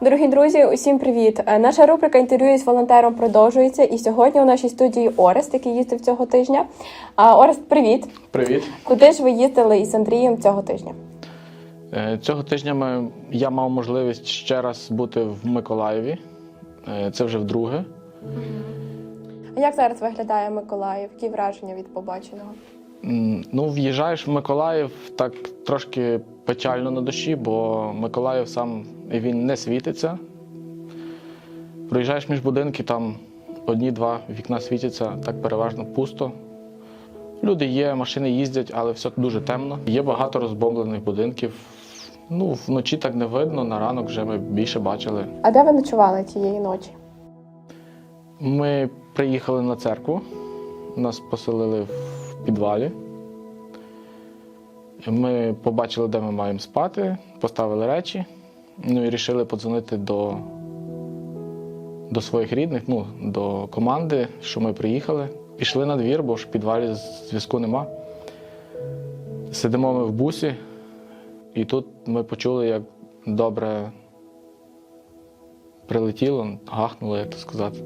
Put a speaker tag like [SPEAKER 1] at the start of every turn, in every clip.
[SPEAKER 1] Дорогі друзі, усім привіт! Е, Наша рубрика інтерв'ю з волонтером продовжується. І сьогодні у нашій студії Орест, який їздив цього тижня. Орест, привіт!
[SPEAKER 2] Привіт.
[SPEAKER 1] Куди ж ви їздили із Андрієм цього тижня?
[SPEAKER 2] Е, Цього тижня ми, я мав можливість ще раз бути в Миколаєві. Е, Це вже вдруге.
[SPEAKER 1] А як зараз виглядає Миколаїв? Які враження від побаченого?
[SPEAKER 2] Ну, в'їжджаєш в Миколаїв так трошки печально на душі, бо Миколаїв сам він не світиться. Проїжджаєш між будинки, там одні-два вікна світяться, так переважно пусто. Люди є, машини їздять, але все дуже темно. Є багато розбомблених будинків. Ну, вночі так не видно, на ранок вже ми більше бачили.
[SPEAKER 1] А де ви ночували тієї ночі?
[SPEAKER 2] Ми приїхали на церкву, нас поселили в підвалі. Ми побачили, де ми маємо спати, поставили речі, ну і вирішили подзвонити до, до своїх рідних, ну, до команди, що ми приїхали. Пішли на двір, бо ж в підвалі зв'язку нема. Сидимо ми в бусі, і тут ми почули, як добре прилетіло, гахнуло, як то сказати.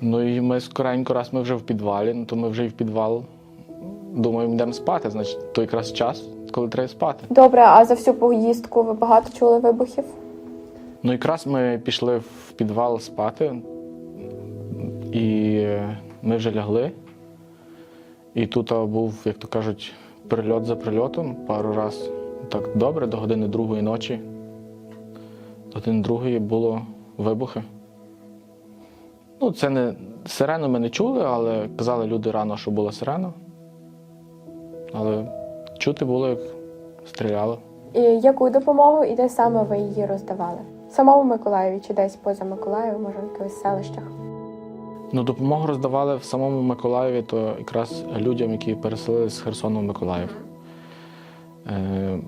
[SPEAKER 2] Ну і ми скоренько, раз ми вже в підвалі, ну то ми вже і в підвал думаємо, йдемо спати. Значить, то якраз час, коли треба спати.
[SPEAKER 1] Добре, а за всю поїздку ви багато чули вибухів?
[SPEAKER 2] Ну якраз ми пішли в підвал спати, і ми вже лягли. І тут був, як то кажуть, прильот за прильотом пару раз. Так добре, до години другої ночі. До години другої було вибухи. Ну, це не сирену ми не чули, але казали люди рано, що була сирена. Але чути було, як стріляло.
[SPEAKER 1] І яку допомогу і де саме ви її роздавали? В самому Миколаєві чи десь поза Миколаєвом, може в якихось селищах?
[SPEAKER 2] Ну, допомогу роздавали в самому Миколаєві, то якраз людям, які переселилися з Херсону в Миколаїв. Е,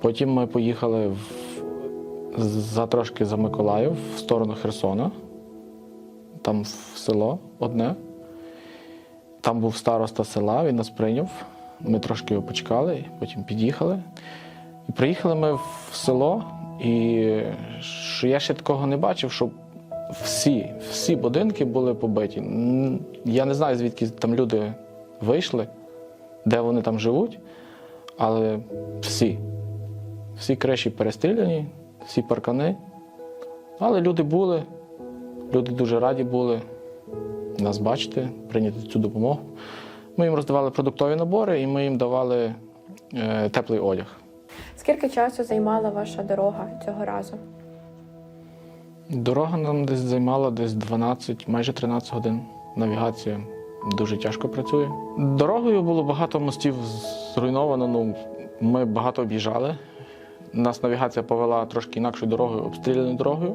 [SPEAKER 2] Потім ми поїхали в, за трошки за Миколаїв в сторону Херсона, там в село одне. Там був староста села, він нас прийняв. Ми трошки його почекали, потім під'їхали. І приїхали ми в село, і що я ще такого не бачив, щоб всі, всі будинки були побиті. Я не знаю, звідки там люди вийшли, де вони там живуть, але всі. Всі криші перестріляні, всі паркани. Але люди були, люди дуже раді були нас бачити, прийняти цю допомогу. Ми їм роздавали продуктові набори і ми їм давали е, теплий одяг.
[SPEAKER 1] Скільки часу займала ваша дорога цього разу?
[SPEAKER 2] Дорога нам десь займала десь 12, майже 13 годин. Навігація дуже тяжко працює. Дорогою було багато мостів зруйновано. Ну, ми багато об'їжджали. Нас навігація повела трошки інакшою дорогою, обстріляною дорогою.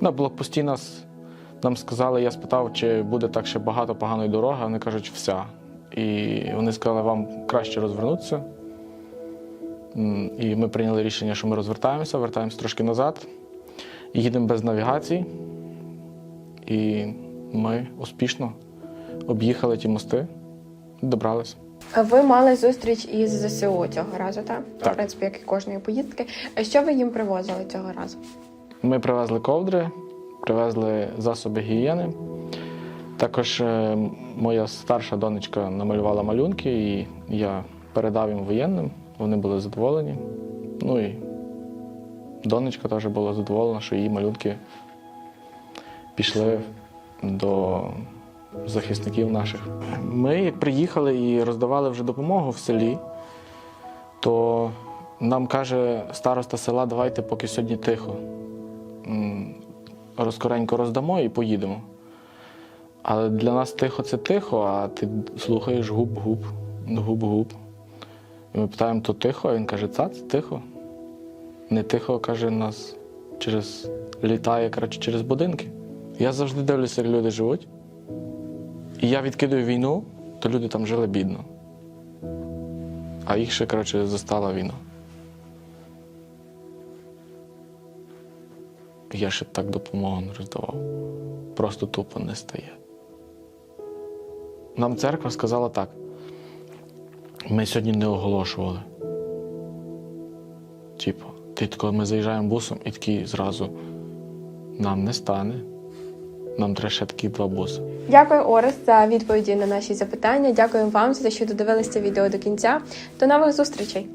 [SPEAKER 2] На блокпості нас нам сказали, я спитав, чи буде так ще багато поганої дороги. Вони кажуть, вся. І вони сказали, вам краще розвернутися. І ми прийняли рішення, що ми розвертаємося, вертаємося трошки назад. Їдемо без навігації, і ми успішно об'їхали ті мости, добралися.
[SPEAKER 1] Ви мали зустріч із ЗСУ цього разу, так?
[SPEAKER 2] Так.
[SPEAKER 1] В принципі, як і кожної поїздки. Що ви їм привозили цього разу?
[SPEAKER 2] Ми привезли ковдри, привезли засоби гігієни. Також е, моя старша донечка намалювала малюнки, і я передав їм воєнним. Вони були задоволені. Ну і донечка теж була задоволена, що її малюнки пішли до захисників наших. Ми, як приїхали і роздавали вже допомогу в селі, то нам каже староста села, давайте поки сьогодні тихо. Розкоренько роздамо і поїдемо. Але для нас тихо це тихо, а ти слухаєш губ-губ, губ-губ. І ми питаємо, то тихо, а він каже, цац, тихо. Не тихо, каже, нас через літає, коротше, через будинки. Я завжди дивлюся, як люди живуть. І я відкидаю війну, то люди там жили бідно. А їх ще, коротше, застала війна. Я ще так допомогу не роздавав. Просто тупо не стає. Нам церква сказала так. Ми сьогодні не оголошували. Типу, Ти коли ми заїжджаємо бусом, і такий зразу нам не стане. Нам треба ще такі два буси.
[SPEAKER 1] Дякую, Орес, за відповіді на наші запитання. Дякую вам за те, що додивилися відео до кінця. До нових зустрічей!